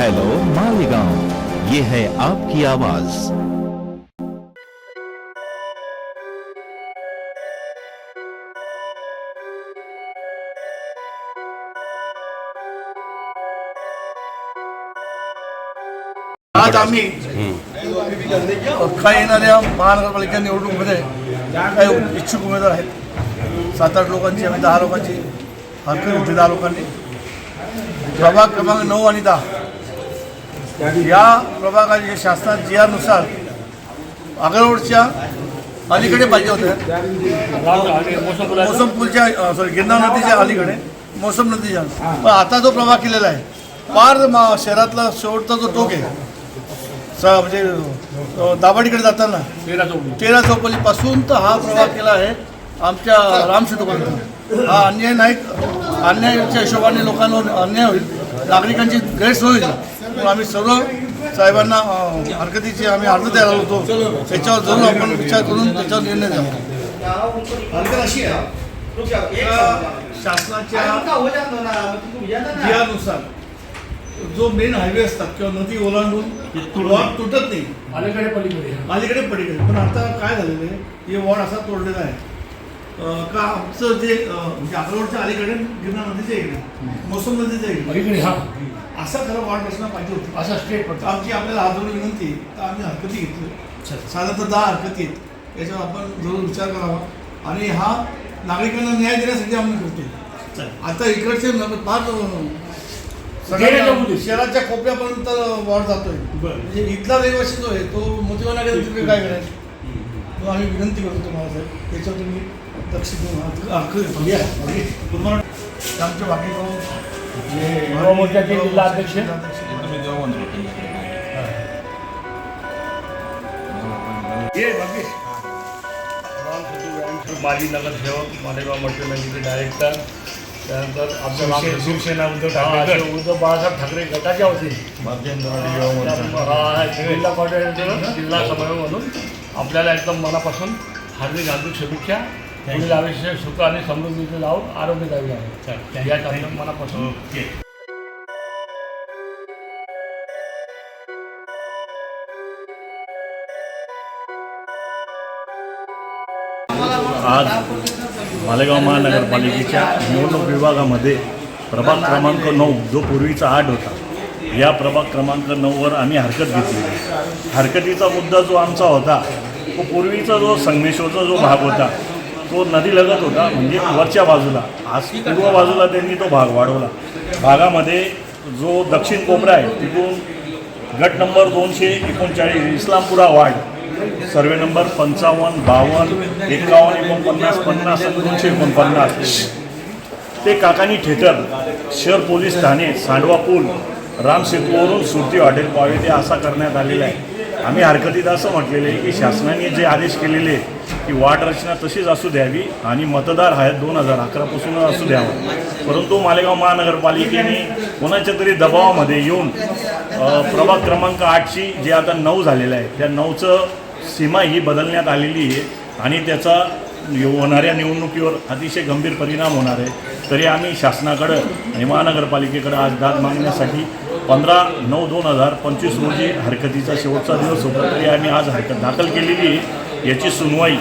Hello Malegaon. ये है आपकी आवाज। आज आम्ही काही येणाऱ्या महानगरपालिका निवडणुकीमध्ये काही इच्छुक उमेदवार आहेत. सात आठ लोकांची आणि दहा लोकांची हरकत होती दहा लोकांनी. प्रभाग क्रमांक नऊ आणि दहा. या प्रभागाच्या शासनात जी आरनुसार आगरवडच्या अलीकडे पाहिजे होत्या. मोसम पूलच्या सॉरी गिरनार नदीच्या अलीकडे मोसम नदीच्या. पण आता जो प्रभाग केलेला आहे पार मा- शहरातला शेवटचा जो टोक आहे स म्हणजे अ, दाभाडीकडे जाताना तेरा चौपल्लीपासून तर हा प्रवाह केला आहे आमच्या रामसेतूपर्यंत हा अन्याय नाही अन्यायाच्या हिशोबाने लोकांवर अन्याय होईल नागरिकांची गैरसोय होईल. म्हणून आम्ही सर्व साहेबांना हरकतीची आम्ही अर्ज द्यायला होतो. त्याच्यावर जरूर आपण विचार करून त्याच्यावर निर्णय द्यावा. हरकत अशी आहे. शासनाच्या जो मेन हायवे असतात किंवा नदी ओलांडून वॉर्ड तुटत नाही. अलीकडे पलीकडे अलीकडे पलीकडे. पण आता काय झालेलं आहे? हे वॉर्ड असा तोडलेला आहे. का आमचं जे म्हणजे अकलवडच्या अलीकडे गिरणा नदीच्या इकडे मोसम नदीच्या इकडे हा. असा खरं वॉर्ड बसणं पाहिजे होतं. असा स्टेट पडतो. आमची आपल्याला हात जोडून विनंती तर आम्ही हरकती घेतली. साधारणतः दहा हरकती आहेत. याच्यावर आपण जरूर विचार करावा. आणि हा नागरिकांना न्याय देण्यासाठी आम्ही करतो आता इकडचे फार. शहराच्या कोपऱ्यापर्यंत वॉर्ड जातोय. म्हणजे इथला रहिवासी जो आहे तो तिकडे काय करायचं मग आम्ही विनंती करतो तुम्हाला साहेब. त्याच्यावर तुम्ही लक्ष देऊन आमच्या बाकी मोर्चाचे माजी नगरसेवक मालेगाव डायरेक्टर त्यानंतर नाव शिवसेना उद्धव ठाकरे उद्धव बाळासाहेब ठाकरे गटाच्या वतीने जिल्हा जिल्हा समन्वय म्हणून. आपल्याला एकदम मनापासून हार्दिक हार्दिक शुभेच्छा. पुढील आयुष्य सुख आणि समृद्धीचे लावून आरोग्यदायी आहे या मनापासून. ओके आज मालेगाव महानगरपालिकेच्या निवडणूक विभागामध्ये प्रभाग क्रमांक नऊ जो पूर्वीचा आठ होता या प्रभाग क्रमांक नऊवर आम्ही हरकत घेतली. हरकतीचा मुद्दा जो आमचा होता तो पूर्वीचा जो संगमेश्वरचा जो भाग होता तो नदीलगत होता म्हणजे वरच्या बाजूला. आज पूर्व बाजूला त्यांनी तो भाग वाढवला. भागामध्ये जो दक्षिण कोपरा आहे तिथून गट नंबर दोनशे एकोणचाळीस इस्लामपुरा वार्ड सर्वे नंबर पंचावन्न बावन्न एकावन्न एकोणपन्नास पन्नास आणि दोनशे एकोणपन्नास. ते काकानी थिएटर शहर पोलीस ठाणे सांडवा पूल राम सेतूवरून सुरती हॉटेल पावे ते असा करण्यात आलेला आहे. आम्ही हरकतीत असं म्हटलेलं आहे की शासनाने जे आदेश केलेले की वार्ड रचना तशीच असू द्यावी आणि मतदार आहेत दोन हजार अकरापासून असू द्यावा. परंतु मालेगाव महानगरपालिकेने कोणाच्या तरी दबावामध्ये येऊन प्रभाग क्रमांक आठची जे आता नऊ झालेलं आहे त्या नऊचं सीमा ही बदलण्यात आलेली आहे आणि त्याचा होणाऱ्या निवडणुकीवर अतिशय गंभीर परिणाम होणार आहे. तरी आम्ही शासनाकडं आणि महानगरपालिकेकडं आज दाद मागण्यासाठी पंधरा नऊ दोन हजार पंचवीस रोजी हरकतीचा शेवटचा दिवस होता तरी आम्ही आज हरकत दाखल केलेली आहे. याची सुनवाई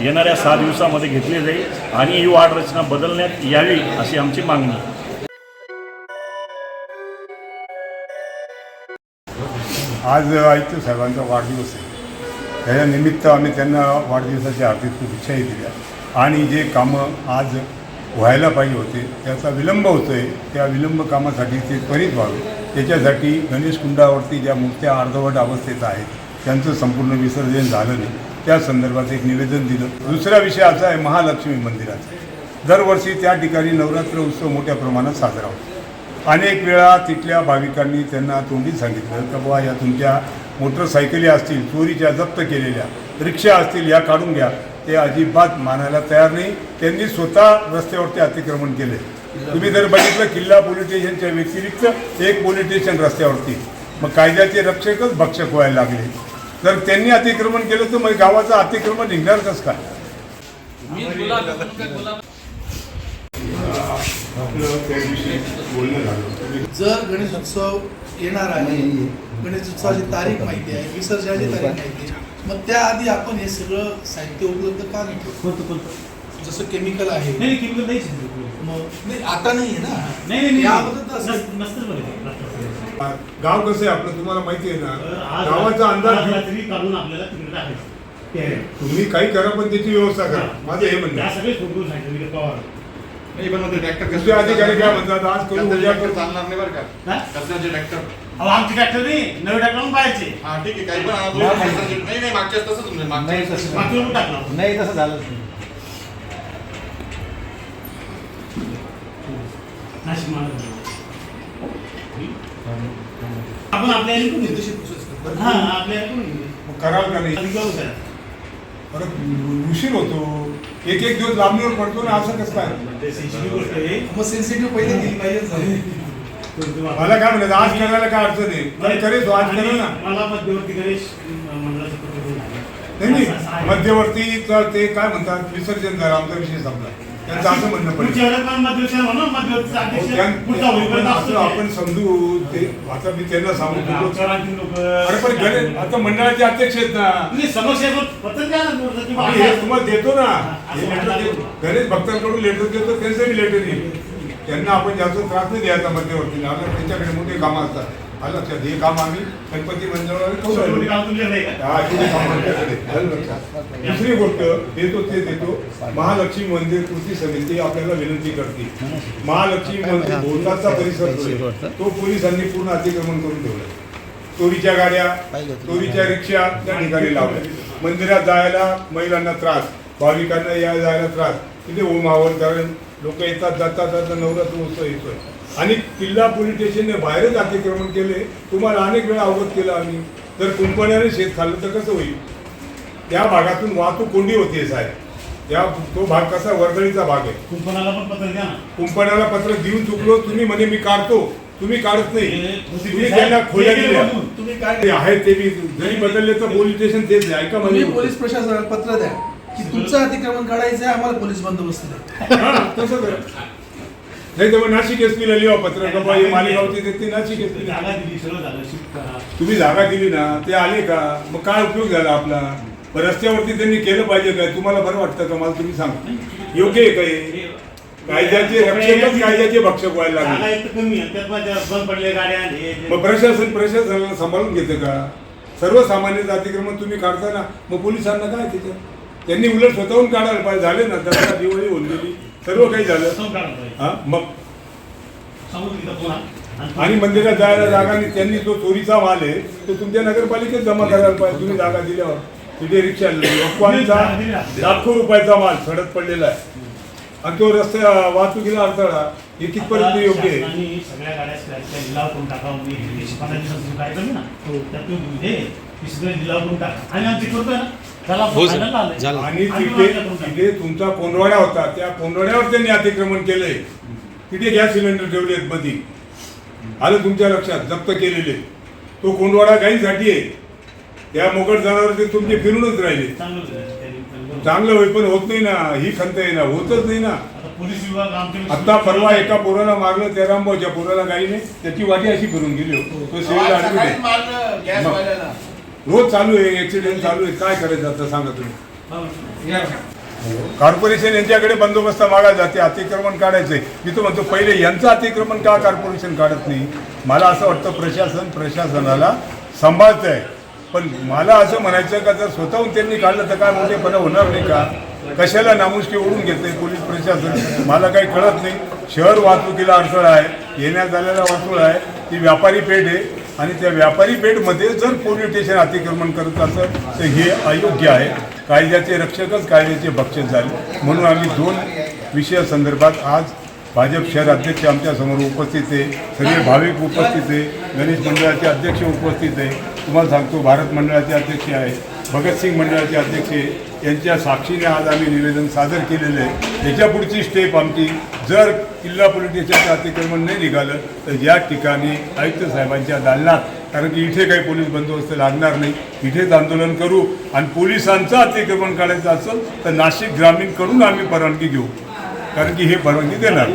येणाऱ्या सहा दिवसामध्ये घेतली जाईल आणि ही वाढ रचना बदलण्यात यावी अशी आमची मागणी. आहे आज आयुक्त साहेबांचा वाढदिवस आहे. त्याच्या निमित्त आम्ही त्यांना वाढदिवसाच्या हार्दिक शुभेच्छाही दिल्या. आणि जे कामं आज व्हायला पाहिजे होते त्याचा विलंब होतो आहे त्या विलंब कामासाठी ते त्वरित व्हावे. त्याच्यासाठी गणेश कुंडावरती ज्या मूर्त्या अर्धवट अवस्थेत आहेत त्यांचं संपूर्ण विसर्जन झालं नाही. त्या संदर्भात एक निवेदन दिलं. दुसरा विषय असा आहे महालक्ष्मी मंदिराचा. दरवर्षी त्या ठिकाणी नवरात्र उत्सव मोठ्या प्रमाणात साजरा होतो. अनेक वेळा तिथल्या भाविकांनी त्यांना तोंडी सांगितलं का बुवा या तुमच्या मोटरसायकली असतील चोरीच्या जप्त केलेल्या रिक्षा असतील या काढून घ्या. ते अजिबात मानायला तयार नाही. त्यांनी स्वतः रस्त्यावरती अतिक्रमण केले. तुम्ही जर बघितलं किल्ला पोलीस स्टेशनच्या व्यतिरिक्त एक पोलीस स्टेशन रस्त्यावरती. मग कायद्याचे रक्षकच भक्षक व्हायला लागले. जर त्यांनी अतिक्रमण केलं तर मग गावाचं अतिक्रमण निघणार कसं काय आपलं त्या दिवशी बोलणं झालं. जर गणेश उत्सव येणार आहे गणेश उत्सवाची तारीख माहिती आहे विसर्जनाची तारीख माहिती आहे मग त्याआधी आपण हे सगळं साहित्य उपलब्ध का नाही जसं केमिकल आहे. नाही केमिकल आहे. मग नाही आता नाही आहे ना नाही गाव कसं आहे आपलं तुम्हाला माहिती आहे ना? गावाचा अंदाज काढून आपल्याला तिकडे टाकायचं. तुम्ही काही करा पण त्याची व्यवस्था करा. माझं हे म्हणणं त्या आहे. सगळे फोटो सांगितले मी पवार नाही पण मग ट्रॅक्टर अधिकारी काय म्हणतात? आज करू उद्या ट्रॅक्टर करू चालणार नाही बरं का? ट्रॅक्टर अहो आमचे ट्रॅक्टर नाही. नवे ट्रॅक्टर पण पाहायचे. हा ठीक आहे. काही पण आणा, दोन कचऱ्याचे- नाही नाही. मागच्या तसंच म्हणजे मागच्या मागच्या टाकला. नाही तसं नाही. नाशिक आपण आपल्या याने. हा. याने कराल का नाही? करू. परत उशीर होतो. एक एक दिवस लांबणीवर पडतो ना असं कसं काय? ते sensitive गोष्ट आहे. मग सेन्सिटिव्ह पहिले दिली पाहिजे. झाले. तर तुम्हाला- मला काय म्हणायचं आज करायला काय अडचण आहे? बरं. करेल तो आज आणि करेल ना. मला मध्यवर्ती गणेश मंडळाचं झालं. नाही नाही. ते काय म्हणतात? विसर्जन करा आमचा विषय संपला. त्यांचं असं म्हणणं पडलं. मध्यवर्ती होईपर्यंत आपण असतो असं आपण समजू ते आता मी त्यांना सांगू अरे पण गणेश आता मंडळाचे अध्यक्ष आहेत ना. समस्या हे तुम्हाला देतो ना. हा, हे लेटर देतो. गणेश भक्तांकडून लेटर देतो त्यांचं बी लेटर येईल. त्यांना आपण जास्त त्रास नाही द्यायचा मध्यवर्तीला. आलं त्यांच्याकडे मोठे कामं असतात. आलं लक्षात हे काम आम्ही गणपती करू. दुसरी गोष्ट देतो ते देतो. महालक्ष्मी मंदिर कृती समिती आपल्याला विनंती करते. महालक्ष्मी मंदिर भोवतालचा परिसर जो आहे, तो पोलिसांनी पूर्ण अतिक्रमण करून ठेवला चोरीच्या गाड्या चोरीच्या रिक्षा त्या ठिकाणी लावल्या. मंदिरात जायला महिलांना त्रास भाविकांना या जायला त्रास. तिथे ओम आवर कारण लोक येतात जातात जातात नवरात्र उत्सव येतोय. आणि किल्ला पोलीस स्टेशनने बाहेरच अतिक्रमण केले तुम्हाला अनेक वेळा अवगत केलं आम्ही. जर कुंपण्याने शेत खाल्लं तर कसं होईल? त्या भागातून वाहतूक कोंडी होतीये साहेब. त्या तो भाग कसा वर्दळीचा भाग आहे. कुंपणाला पण पत्र द्या ना. कुंपण्याला पत्र देऊन चुकलो तुम्ही म्हणे मी काढतो. तुम्ही काढत नाही. हे तुम्ही त्यांना खोल्या दिल्या. तुम्ही काय ते आहे ते बी. जरी बदलले तर पोलीस स्टेशन तेच ऐका म्हणजे पोलीस प्रशासनाला पत्र द्या. की तुमचं अतिक्रमण काढायचं आहे आम्हाला पोलीस बंदोबस्त द्या. हा, नाही तर मग नाशिक एस पीला लिहा पत्र का बा, हे मालेगावचे ते- ते नाशिक एस जागा दिली सगळं झालं. शिफ्ट करा. तुम्ही जागा दिली ना ते आले का? मग काय उपयोग झाला आपला? मग रस्त्यावरती त्यांनी केलं पाहिजे काय? तुम्हाला बरं वाटतं का? मला तुम्ही सांगा. योग्य आहे काही कायद्याचे रक्षकच कायद्याचे भक्षक व्हायला जागा लागले. एक तर कमी आहे. त्यात माझ्या बंद पडले गाड्या आणि हे- मग प्रशासन प्रशासनाला सांभाळून घेतं का? सर्वसामान्य अतिक्रमण तुम्ही काढताना मग पोलिसांना काय त्याच्यात? त्यांनी उलट स्वतःहून काढायला पाहिजे. झाले ना दसरा दिवाळी होऊन गेली. सर्व काही झालं. हा मग. आणि मंदिरात जायला जागा नाही. त्यांनी जो चोरीचा माल आहे तो तुमच्या नगरपालिकेत जमा करायला पाहिजे. तुम्ही जागा दिल्यावर. तिथे रिक्षा लाखो रुपयाचा माल सडक पडलेला आहे. आणि तो रस्त्या वाहतुकीला अडथळा. हे कितपर्यंत योग्य आहे? सगळ्या गाड्या लिलाव करून टाका. मी एकशे पंधरा दिवसाचं काय कमी ना त्यात तुम्ही हे ती सगळे लिलाव करून टाका. आणि आमची करतोय ना. त्याला आलंय. आणि तिथे करून. तिथे तुमचा कोंडवाड्या होता. त्या कोंडवाड्यावर त्यांनी अतिक्रमण केलंय. तिथे गॅस सिलेंडर ठेवलेत मध्ये आलं तुमच्या लक्षात जप्त केलेले. तो कोंडवाडा गाईंसाठी आहे. त्या मोकट जनावर ते तुमचे फिरूनच राहिले. चांगलं झालं. चांगलं होईल पण होत नाही ना. ही खंत आहे ना. होतच नाही ना. आता पोलीस विभाग आमच्या आता परवा एका पोराला मारलं त्या रामभाऊच्या पोराला गाईने. त्याची वाटी अशी फिरून गेली. हो. तो आहे. मारलं गॅस मग. वाल्याला. रोज चालू आहे ॲक्सिडेंट चालू आहे काय करायचं आता सांगा तुम्ही? कॉर्पोरेशन यांच्याकडे बंदोबस्त मागायला जाते अतिक्रमण काढायचंय. मी तो म्हणतो पहिले यांचं अतिक्रमण का कॉर्पोरेशन काढत नाही? मला असं वाटतं प्रशासन प्रशासनाला सांभाळत आहे पण मला असं म्हणायचं का जर स्वतःहून त्यांनी काढलं तर काय मोठेपणा होणार नाही का? कशाला नामुष्की ओढून घेते पोलीस प्रशासन? मला काही कळत नाही. शहर वाहतुकीला अडथळा आहे येण्या जाण्याला अडथळा आहे ती व्यापारी पेठ आहे. आणि त्या व्यापारी बेडमध्ये जर पोलीस स्टेशन अतिक्रमण करत असेल तर हे अयोग्य आहे. कायद्याचे रक्षकच कायद्याचे भक्षक झाले. म्हणून आम्ही दोन विषयासंदर्भात आज भाजप शहर अध्यक्ष आमच्यासमोर उपस्थित आहे. सगळे भाविक उपस्थित आहे. गणेश मंडळाचे अध्यक्ष उपस्थित आहे. तुम्हाला सांगतो भारत मंडळाचे अध्यक्ष आहे. भगतसिंग मंडळाचे अध्यक्ष आहे. यांच्या साक्षीने आज आम्ही निवेदन सादर केलेलं आहे. याच्या पुढची स्टेप आमची. जर किल्ला पोलीस अतिक्रमण नाही निघालं तर या ठिकाणी आयुक्त साहेबांच्या दालनात कारण की इथे काही पोलीस बंदोबस्त लागणार नाही. इथेच आंदोलन करू आणि पोलिसांचं अतिक्रमण काढायचं असेल तर नाशिक ग्रामीणकडून आम्ही परवानगी घेऊ. कारण की हे परवानगी देणार